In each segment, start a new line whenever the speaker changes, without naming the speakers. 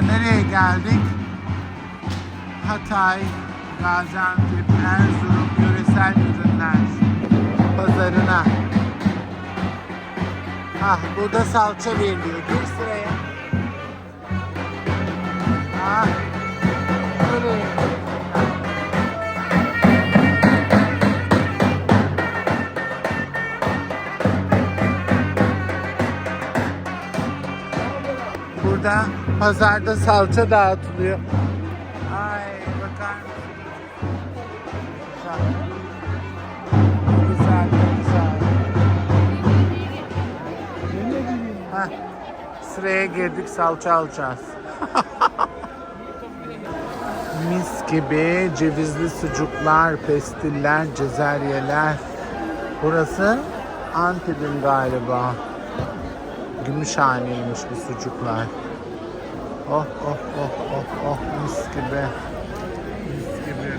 Nereye geldik? Hatay, Gaziantep, Erzurum yöresel ürünler pazarına. Ah, burada salça veriliyor. Gir sıraya. Ah, Burada pazarda salça dağıtılıyor. Ay bakar mısın? Güzel. Güzel, güzel. Heh, Sıraya girdik salça alacağız. Mis gibi cevizli sucuklar, pestiller, cezeryeler. Burası Antep'in galiba. Gümüşhaneymiş bu sucuklar. Oh oh oh oh oh mis gibi. Mis gibi.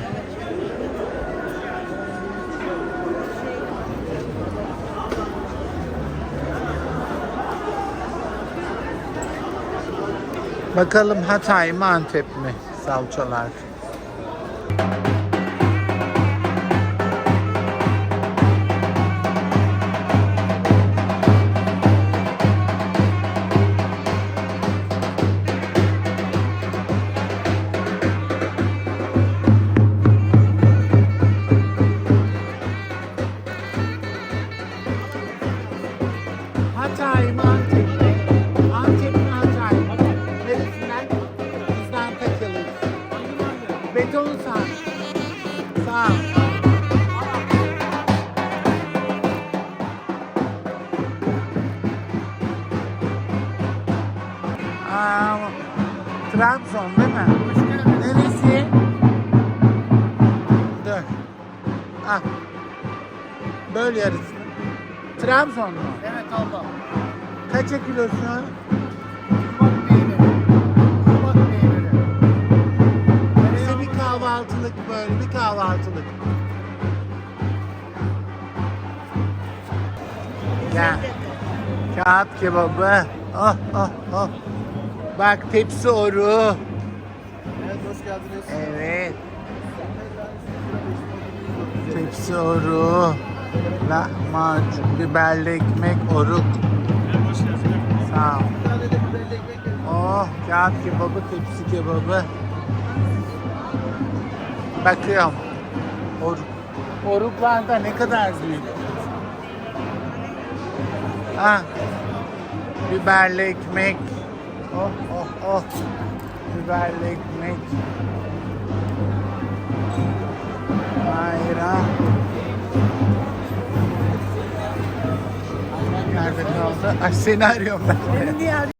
Bakalım Hatay mı Antep mi salçalar. Trabzon değil mi? Neresi? Dur. Ah. Böl yarısını. Trabzon mu?
Evet abla.
Kaça kilosu?
Kurban peyniri. Kurban peyniri.
Bize bir kahvaltılık böyle bir kahvaltılık. Gel. Kağıt kebabı. Oh oh oh. Bak tepsi oru.
Evet hoş geldiniz.
Evet. Tepsi oru. Lahmacun, biberli ekmek, oruk. Sağ ol. Oh, kağıt kebabı, tepsi kebabı. Bakıyorum. Or oruklar da ne kadar büyük. Ha. Biberli ekmek. Oh oh oh. Biberli ekmek. Ayran. Nerede kaldı? Ay seni arıyorum ben. de.